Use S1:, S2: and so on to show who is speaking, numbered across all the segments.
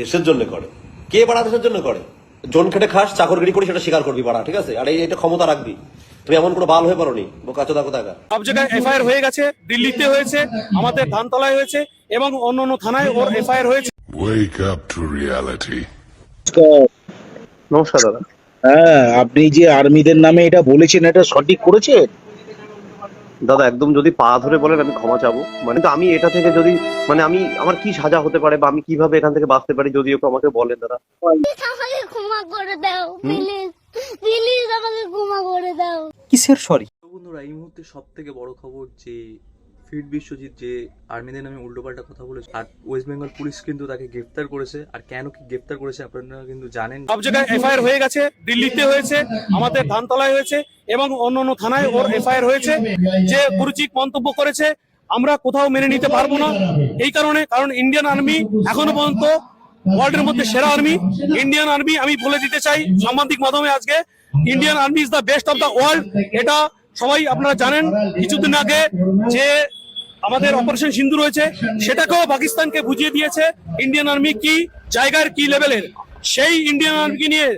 S1: দেশের জন্য করে। কে বাড়া দেশের জন্য করে? জন খেটে খাস চাকরগিরি করি সেটা স্বীকার করবি বাড়া ঠিক আছে? আর এই এটা ক্ষমতা রাখবি। তুমি এমন কোনো বাল হয়ে পারোনি বোকা চোদা কোথাকা
S2: সব জায়গায় এফআইআর হয়ে গেছে দিল্লিতে হয়েছে আমাদের ধানতলায় হয়েছে এবং অন্য অন্য থানায় ওর এফআইআর হয়েছে।
S3: Wake up to reality.
S4: নমস্কার দাদা।
S5: হ্যাঁ আপনি যে আর্মিদের নামে এটা বলেছেন এটা সঠিক করেছেন?
S4: দাদা একদম যদি পা ধরে বলেন আমি ক্ষমা চাবো। মানে তো আমি এটা থেকে যদি মানে আমি আমার কি সাজা হতে পারে বা আমি কীভাবে এখান থেকে বাঁচতে পারি যদি ওকে আমাকে বলেন দাদা।
S6: আমাকে ক্ষমা করে দাও প্লিজ প্লিজ আমাকে ক্ষমা করে দাও।
S7: কিসের সরি
S8: বন্ধুরা এই মুহূর্তে সব থেকে বড় খবর যে ফিট বিশ্বজিৎ যে আর্মিদের নামে উল্টোপাল্টা কথা বলেছে, আর ওয়েস্ট বেঙ্গল পুলিশ কিন্তু তাকে গ্রেফতার করেছে, আর কেন কি গ্রেফতার করেছে আপনারা কিন্তু জানেন।
S2: সব জায়গায় এফআইআর হয়ে গেছে, দিল্লিতে হয়েছে, আমাদের ধানতলায় হয়েছে, এবং অন্য অন্য থানায় ওর এফআইআর হয়েছে, যে গুরুচিক মন্তব্য করেছে, আমরা কোথাও মেনে নিতে পারব না। এই কারণে, কারণ ইন্ডিয়ান আর্মি এখনও পর্যন্ত ওয়ার্ল্ডের মধ্যে সেরা আর্মি ইন্ডিয়ান আর্মি আমি বলে দিতে চাই সাংবাদিক মাধ্যমে আজকে Indian army is the best of the world এটা সবাই আপনারা জানেন। কিছুদিন আগে যে আমাদের অপারেশন সিন্ধু রয়েছে। সেটাকেও পাকিস্তানকে বুঝিয়ে দিয়েছে ইন্ডিয়ান আর্মি কি জায়গার কি লেভেলের সেই ইন্ডিয়ান আর্মি নিয়ে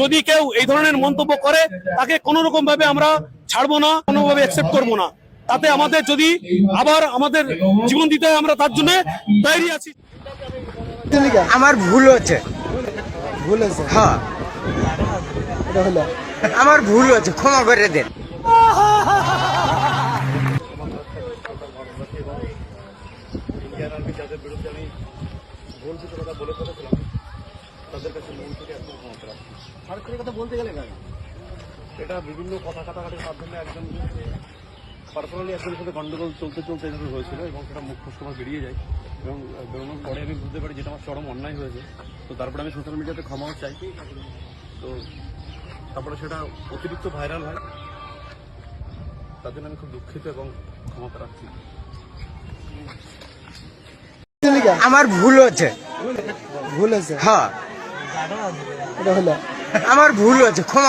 S2: যদি কেউ এই ধরনের মন্তব্য করে তাকে কোনো রকম ভাবে আমরা ছাড়বো না কোনোভাবে অ্যাকসেপ্ট করব না। তাতে আমাদের যদি আবার আমাদের জীবন দিতে হয় আমরা তার জন্য তৈরি আছি।
S9: আমার ভুল হচ্ছে। ভুল হচ্ছে হ্যাঁ। আমার ভুল হচ্ছে ক্ষমা করে দেন।
S4: এটা বিভিন্ন কথা কাটাকাটির মাধ্যমে একজন পার্সোনালি একজনের সাথে গন্ডগোল চলতে চলতে এভাবে হয়েছিল এবং সেটা মুখ সময় বেরিয়ে যায়। এবং বেরোনোর পরে আমি বুঝতে পারি যেটা আমার চরম অন্যায় হয়েছে। তো তারপরে আমি সোশ্যাল মিডিয়াতে ক্ষমাও চাই। তো তারপরে সেটা অতিরিক্ত ভাইরাল হয়। তার জন্য আমি খুব দুঃখিত এবং ক্ষমা প্রার্থী।
S9: আমার ভুল হচ্ছে। ভুল হচ্ছে হ্যাঁ। আমার ভুল হচ্ছে ক্ষমা